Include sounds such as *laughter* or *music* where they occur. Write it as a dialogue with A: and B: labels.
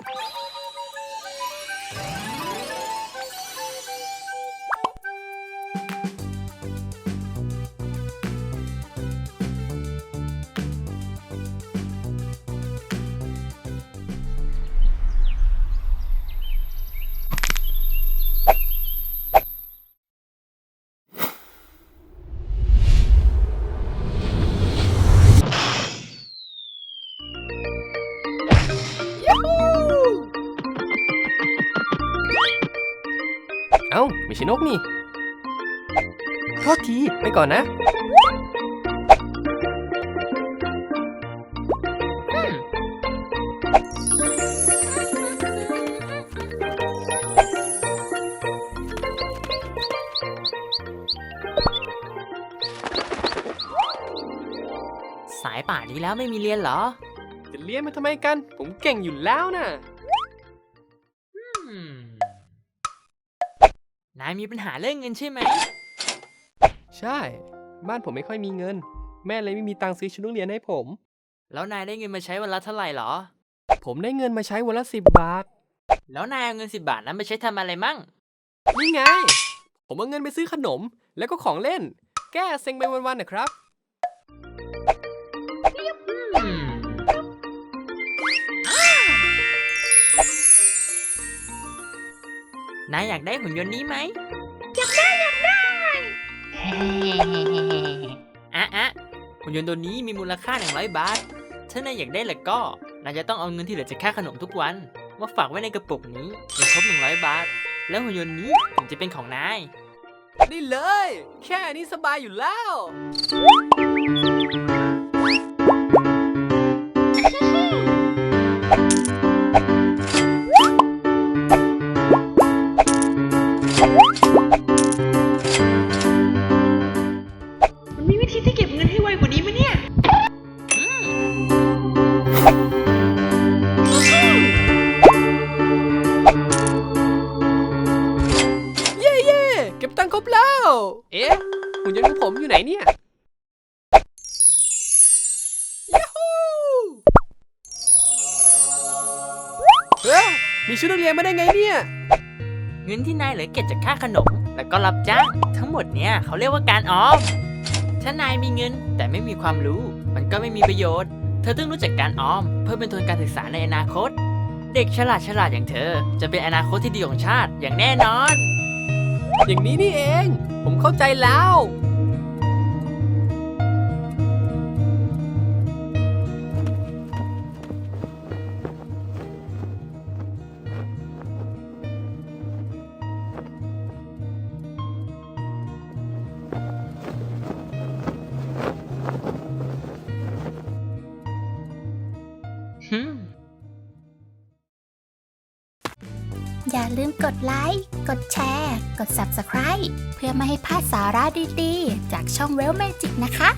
A: Thank *laughs* you. เอ้า ไม่ใช่นกนี่โทษทีไปก่อนนะ
B: สายป่านนี้แล้วไม่มีเรียนเหรอ
A: จะเลี้ยนมาทำไมกัน ผมเก่งอยู่แล้วนะ
B: อืม นายมีปัญหาเรื่องเงินใช่ไหม
A: ใช่ บ้านผมไม่ค่อยมีเงิน แม่เลยไม่มีตังค์ซื้อชุดนักเรียนให้ผม
B: แล้วนายได้เงินมาใช้วันละเท่าไหร่เหรอ
A: ผมได้เงินมาใช้วันละสิบบาท
B: แล้วนายเอาเงินสิบบาทนั้นไปใช้ทำอะไรมั่ง
A: นี่ไง ผมเอาเงินไปซื้อขนม แล้วก็ของเล่น แก้เซ็งไปวันๆนะครับ
B: นายอยากได้หุ่นยนต์นี้ไหมอยากได้อยากได้อะอะหุ่นยนต์ตัวนี้มีมูลค่า 100 บาท ถ้านายอยากได้แล้วก็ นายจะต้องเอาเงินที่เหลือจากค่าขนมทุกวัน มาฝากไว้ในกระปุกนี้จนครบ 100 บาท แล้วหุ่นยนต์นี้ถึงจะเป็นของนาย
A: นี่เลย แค่นี้สบายอยู่แล้ว
C: บ
A: ตังค์ครบแล้ว เอ๊ะหุ่นยนต์ของผมอยู่ไหนเนี่ยยูฮูเฮ้ยมีชุดนักเรียนมาได้ไงเนี่ย
B: เงินที่นายเหลือเก็บจากค่าขนม แล้วก็รับจ้าง ทั้งหมดเนี่ยเขาเรียกว่าการออม ถ้านายมีเงินแต่ไม่มีความรู้ มันก็ไม่มีประโยชน์ เธอต้องรู้จักการออม เพื่อเป็นทุนการศึกษาในอนาคต เด็กฉลาดฉลาดอย่างเธอ จะเป็นอนาคตที่ดีของชาติอย่างแน่นอน
A: อย่างนี้นี่เอง ผมเข้าใจแล้ว
D: อย่าลืมกดไลค์ กดแชร์ กด Subscribe เพื่อไม่ให้พลาดสาระดีๆ จากช่อง Well Magic นะคะ